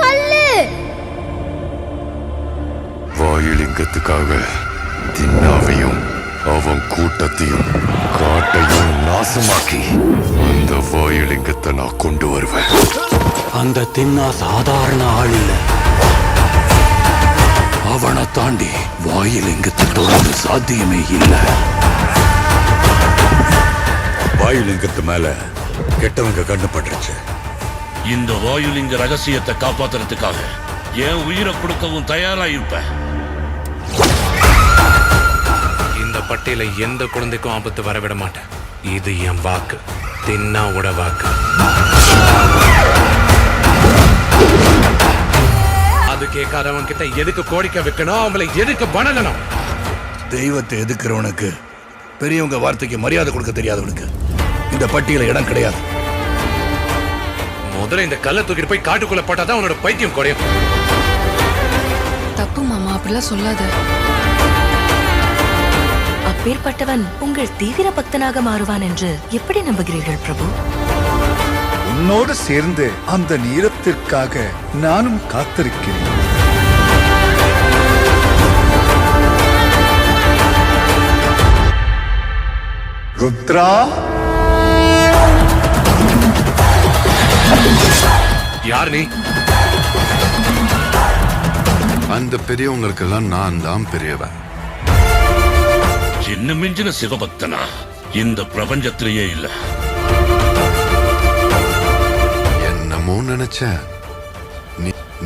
கல்லு. வாயிலிங்கத்துக்காக தின்னாவையும் அவன் கூட்டத்தையும் காட்டையும் நாசமாக்கி அந்த வாயிலிங்கத்தை நான் கொண்டு வருவேன். அந்த தின்னா சாதாரண ஆள் இல்ல. அவனை தாண்டி வாயிலிங்கத்தை தொடர்ந்து சாத்தியமே இல்லை. வாயிலிங்கத்து மேல கெட்டவங்க கண்ணு பட்டுருச்சு. இந்த வாயுலிங்க ரகசியத்தை காப்பாத்துறதுக்காக என் உயிரை கொடுக்கவும் தயாரா இருப்பேன் இந்த பட்டியல எந்த குழந்தைக்கும் ஆபத்து வரவிட மாட்டேன். இது என் வாக்கு. தின்னாவோட வாக்கு. அது கேட்காதவன் கிட்ட எதுக்கு கோடிக்கை வைக்கணும்? அவங்களை எதுக்கு வணங்கணும்? தெய்வத்தை எதுக்குறவனுக்கு? பெரியவங்க வார்த்தைக்கு மரியாதை கொடுக்க தெரியாதவனுக்கு. இந்த பட்டியல இடம் கிடையாது. முதல்ல இந்த கல்லை தூக்கிட்டு போய் காட்டுக்குள்ள போட்டாதான் அவனோட பைத்தியம் குறையும். தப்பு மாமா அப்படிலாம் சொல்லாத. அப்பேற்பட்டவன் உங்கள் தீவிர பக்தனாக மாறுவான் என்று எப்படி நம்புகிறீர்கள் பிரபு? உன்னோடு சேர்ந்து அந்த நீரத்திற்காக நானும் காத்திருக்கிறேன். ருத்ரா! யார் நீ அந்த பெரியவங்களுக்கெல்லாம் நான் தான் பெரியவன். சின்ன மிஞ்சின சிவபக்தனா? இந்த பிரபஞ்சத்திலேயே இல்ல. என்னமோ நினைச்ச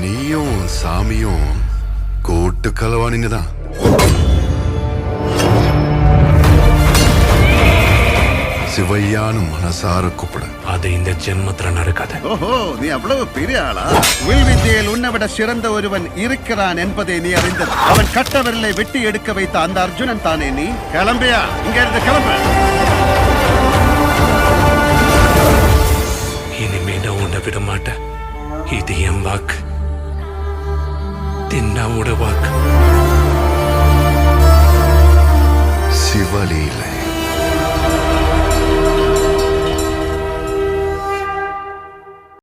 நீயும் சாமியும் கூட்டு கலவானிங்க தான். சிவையானும் மனசார கூப்பிடு. அது இந்த ஜென்மத்துல நடக்காது. ஓஹோ நீ அவ்வளவு பெரிய ஆளா? வில் வித்தியில் உன்னை விட சிறந்த ஒருவன் இருக்கிறான் என்பதை நீ அறிந்தது. அவன் கட்ட வெட்டி எடுக்க வைத்த அந்த அர்ஜுனன் தானே நீ? கிளம்பியா? இங்க இருந்து கிளம்பு. இனிமே நான் உன்னை விட மாட்டேன். இது என் வாக்கு. தின்னாவோட வாக்கு.